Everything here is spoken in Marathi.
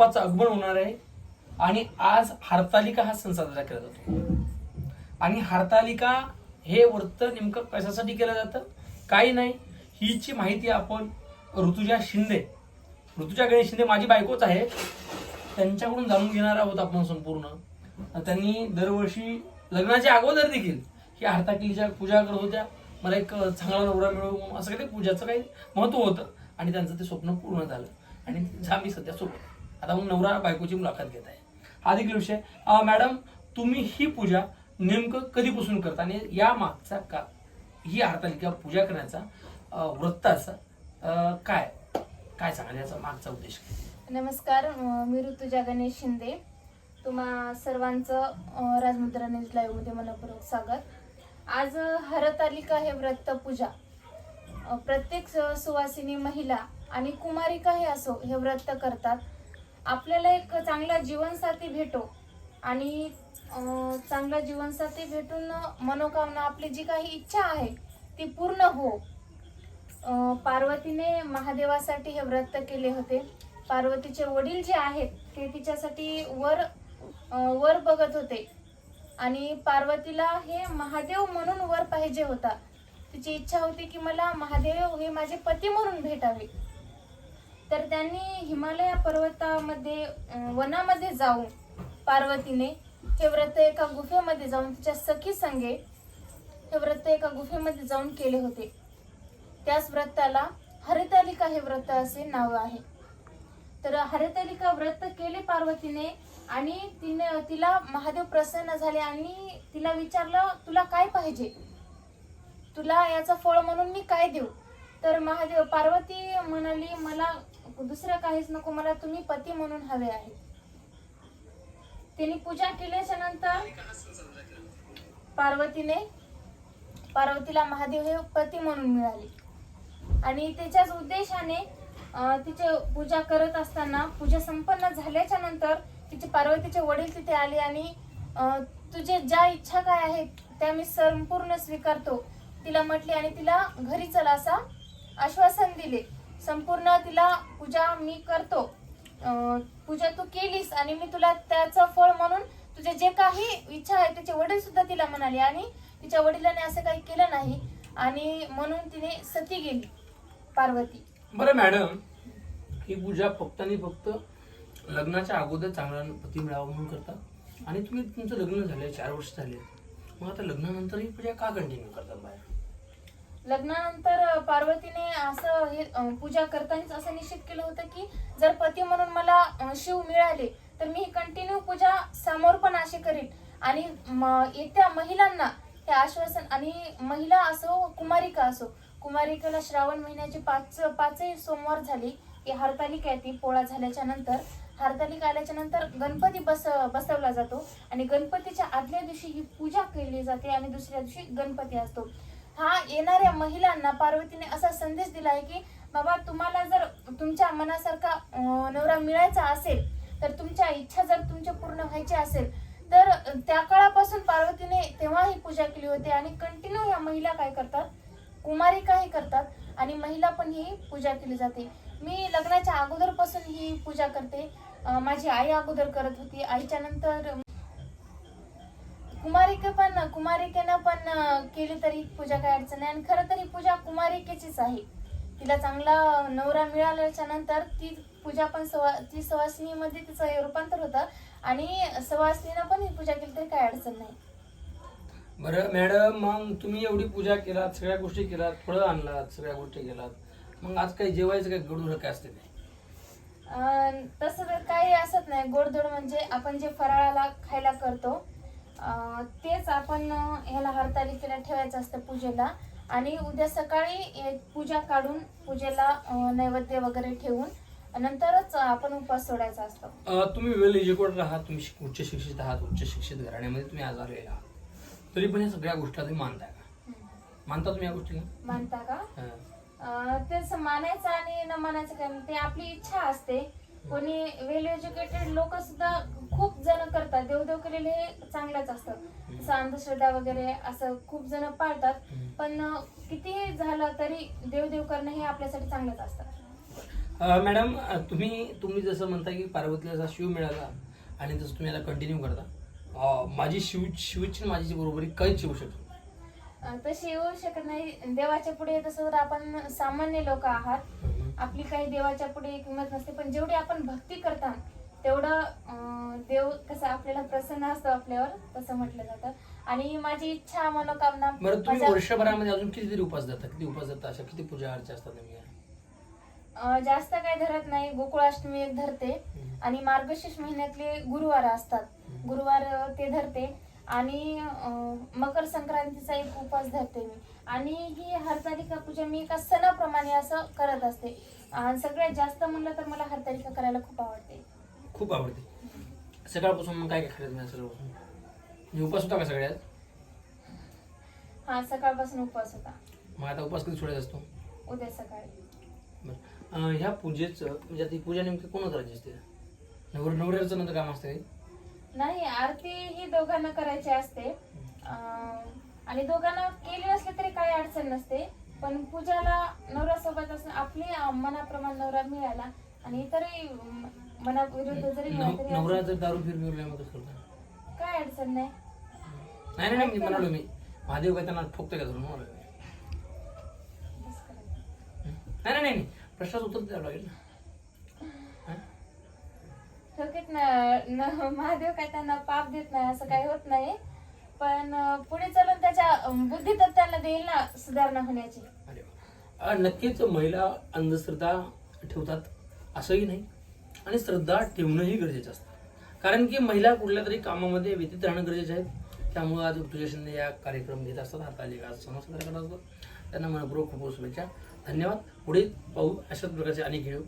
बाप्पाचं आगमन होणार आहे. आणि आज हरतालिका हा सण साजरा केला जातो. आणि हरतालिका हे व्रत नेमकं कशासाठी केलं जातं? काही नाही. हीची माहिती आपण ऋतुजा शिंदे ऋतुजा गणेश शिंदे माझी बायकोच आहे. त्यांच्याकडून जाणून घेणार आहोत आपण संपूर्ण. त्यांनी दरवर्षी लग्नाच्या अगोदर देखील ही हरतालिकेच्या पूजा करत होत्या. मला एक चांगला नवरा मिळवू म्हणून असं काही पूजाचं काही महत्त्व होतं. आणि त्यांचं ते स्वप्न पूर्ण झालं. आणि जा मी सध्या सोबत आता मग नवरा बायकोची मुलाखत घेत आहे. हा देखील विषय. मॅडम तुम्ही ही पूजा नेमकं कधीपासून करता? आणि या मागचा का ही हरतालिका पूजा करण्याचा वृत्ताचा काय काय सांगाल? याचा मागचा उद्देश नमस्कार मी ऋतुजा गणेश शिंदे. तुम्हा सर्वांचं राजमुद्रा न्यूज लाईव्हमध्ये मनपूर्वक स्वागत. आज हरतालिका हे व्रत पूजा. प्रत्येक सुवासिनी महिला आणि कुमारिका हे असो हे व्रत करतात. आपल्याला एक चांगला जीवनसाथी भेटो आणि चांगला जीवनसाथी भेटून मनोकामना आपली जी काही इच्छा आहे ती पूर्ण हो. पार्वतीने महादेवासाठी हे व्रत केले होते. पार्वतीचे वडील जे आहेत ते तिच्यासाठी वर वर बघत होते. आणि पार्वतीला हे महादेव म्हणून वर पाहिजे होता. तिची इच्छा होती की मला महादेव हे माझे पती म्हणून भेटावे. तर त्यांनी हिमालय पर्वतामध्ये वनामध्ये जाऊन पार्वतीने हे व्रत एका गुफेमध्ये जाऊन तिच्या सखी संगे हे व्रत एका गुफेमध्ये जाऊन केले होते. त्याच व्रताला हरितालिका हे व्रत असे नाव आहे. तर हरितालिका व्रत केले पार्वतीने आणि तिने तिला महादेव प्रसन्न झाले आणि तिला विचारलं तुला काय पाहिजे? तुला याचं फळ म्हणून मी काय देऊ? तर महादेव पार्वती म्हणाली मला दुसरं काहीच नको मला तुम्ही पती म्हणून हवे आहे तिने पूजा केल्याच्यानंतर पार्वतीने पार्वतीला महादेव हे पती म्हणून मिळाले. आणि त्याच्याच उद्देशाने तिचे पूजा करत असताना पूजा संपन्न झाल्याच्यानंतर तिचे पार्वतीचे वडील तिथे आले आणि तुझे ज्या इच्छा काय आहेत त्या मी संपूर्ण स्वीकारतो. तिला म्हटले आणि तिला घरी चला असा आश्वासन दिले. संपूर्ण तिला पूजा मी करतो. पूजा तू केलीस आणि मी तुला त्याचं फळ म्हणून तुझे जे काही इच्छा आहे त्याचे वडील सुद्धा तिला म्हणाले आणि तिच्या वडिलांनी असं काही केलं नाही आणि म्हणून तिने सती गेली पार्वती. बरं मॅडम ही पूजा फक्त आणि फक्त लग्नाच्या अगोदर चांगला पती मिळावा म्हणून करता? आणि तुम्ही तुमचं लग्न झालं चार वर्ष झाले. मग आता लग्नानंतर ही पूजा का कंटिन्यू करतात बाहेर? लग्नानंतर पार्वतीने असं हे पूजा करतानाच असं निश्चित केलं होतं की जर पती म्हणून मला शिव मिळाले तर मी ही कंटिन्यू पूजा समोर पण अशी करीन. आणि म- येत्या महिलांना हे आश्वासन आणि महिला असो कुमारिका असो कुमारिकेला श्रावण महिन्याचे पाच पाचही सोमवार झाली की हरतालिका आहे ती पोळा झाल्याच्यानंतर. हरतालिका आल्याच्यानंतर गणपती बस बसवला जातो. आणि गणपतीच्या आदल्या दिवशी ही पूजा केली जाते आणि दुसऱ्या दिवशी गणपती असतो. हा येणाऱ्या महिलांना पार्वतीने असा संदेश दिला आहे की बाबा तुम्हाला जर तुमच्या मनासारखा नवरा मिळायचा असेल तर तुमच्या इच्छा जर तुमच्या पूर्ण व्हायची असेल तर त्या काळापासून पार्वतीने तेव्हा ही पूजा केली होती आणि कंटिन्यू या महिला काय करतात? कुमारिकाही करतात आणि महिला पण ही पूजा केली जाते. मी लग्नाच्या अगोदरपासून ही पूजा करते. माझी आई अगोदर करत होती. आईच्या नंतर कुमारिके पण कुमारिकेनं पण केली तरी पूजा काय अडचण नाही. आणि खरं तर पूजा कुमारिकेचीच आहे. तिला चांगला नवरा मिळाल्याच्या नंतर ती पूजा पण सवा ती सवासनीमध्ये तिचं हे रूपांतर होतं. आणि सवासनीनं पण ही पूजा केली तरी काय अडचण नाही. बरं मॅडम मग तुम्ही एवढी पूजा केलात सगळ्या गोष्टी केलात फळं आणलात सगळ्या गोष्टी केलात. मग आज काही जेवायचं काही गडूर काय असते ते तसं तर काही असत नाही. गोडधोड म्हणजे आपण जे फराळाला खायला करतो तेच आपण ह्याला हरतालिकेला ठेवायचं असतं पूजेला. आणि उद्या सकाळी पूजा काढून पूजेला नैवेद्य वगैरे ठेवून नंतरच आपण उपवास सोडायचा असतो. तुम्ही वेल एज्युकेटेड आहात तुम्ही उच्च शिक्षित आहात. उच्च शिक्षित घराण्यामध्ये तुम्ही आज आलेले आहात तरी पण या सगळ्या गोष्टी तुम्ही मानताय का? मानता तुम्ही या गोष्टीला? मानता का? तेच मानायचं आणि न मानायचं काय. ते आपली इच्छा असते. कोणी वेल एज्युकेटेड लोक सुद्धा खूप जण करतात. देवदेव केलेले हे चांगलंच असतं जसं अंधश्रद्धा वगैरे असं खूप जण पाळतात. पण कितीही झालं तरी देवदेव करणं हे आपल्यासाठी चांगलंच असतं. मॅडम तुम्ही तुम्ही जसं म्हणता की पार्वतीला जसा शिव मिळाला आणि तसं तुम्ही याला कंटिन्यू करता. माझी शिव शिवची माझी बरोबरी काहीच शिवू शकतो तशी येऊ शकत नाही. देवाच्या पुढे तसं जर आपण सामान्य लोक आहात आपली काही देवाच्या पुढे किंमत नसते पण जेवढी आपण भक्ती करता तेवढं देव कसं आपल्याला प्रसन्न असतो आपल्यावर तसं म्हटलं जातं. आणि माझी इच्छा मनोकामना बरं तुम्ही माझ्या- वर्षभरामध्ये अजून कितीतरी उपास जाता किती उपास जाता अशा किती पूजा अर्चा असतात नेमक्या? अं, जास्त काय धरत नाही. गोकुळाष्टमी एक धरते. आणि मार्गशीर्ष महिन्यातले गुरुवार असतात. गुरुवार अं, ते धरते. आणि मकर संक्रांतीचा एक उपवास धरते मी. आणि ही हरतालिका पूजा मी एका सणाप्रमाणे असं करत असते. आणि सगळ्यात जास्त म्हणलं तर मला हरतालिका करायला खूप आवडते. खूप आवडते. सकाळपासून मग काय काय मिळालं सकाळपासून? म्हणजे उपास होता का सगळ्यात? हा सकाळपासून उपवास होता. मग आता उपास कधी सोडायचा असतो? उद्या सकाळी. ह्या पूजेचं म्हणजे आता ही पूजा नेमकी कोण करायची असते नवर नवऱ्याचं नंतर काम असते नाही आरती ही दोघांना करायची असते. अं, आणि दोघांना केली नसली तरी काही अडचण नसते. पण पूजाला नवऱ्यासोबत असं आपली अं, मनाप्रमाणे नवरा मिळाला आणि इतरही अं, मनाविरुद्ध जरी मिळाला तरी नवरा जर दारू फिर मिळवल्या मग कसं करता काय अडचण नाही. नाही नाही, नाही मी म्हणालो मी. महादेव काय त्यांना ठोकतोय का धरून? म्हणालो मी. बस करायचं. नाही नाही नाही. प्रश्नाचं उत्तर द्यावं लागेल ना? ठोकीत न- न- महादेव काय त्यांना पाप देत नाही असं काही होत नाही. पण पुढे चालून त्याच्या अं, बुद्धितत्वाला देईल ना सुधारणा होण्याची. नक्कीच महिला अंधश्रद्धा ठेवतात असंही नाही. आणि श्रद्धा ठेवणंही गरजेचं असतं. कारण की महिला कुठल्या तरी कामामध्ये व्यतीत राहणं गरजेचं आहे. त्यामुळे आज तुझ्या या कार्यक्रम घेत असतात हाताली आज सण साजरा करत असतो त्यांना मनपूर्वक खूप शुभेच्छा. धन्यवाद. पुढे पाहू अशाच प्रकारचे अनेक घेऊ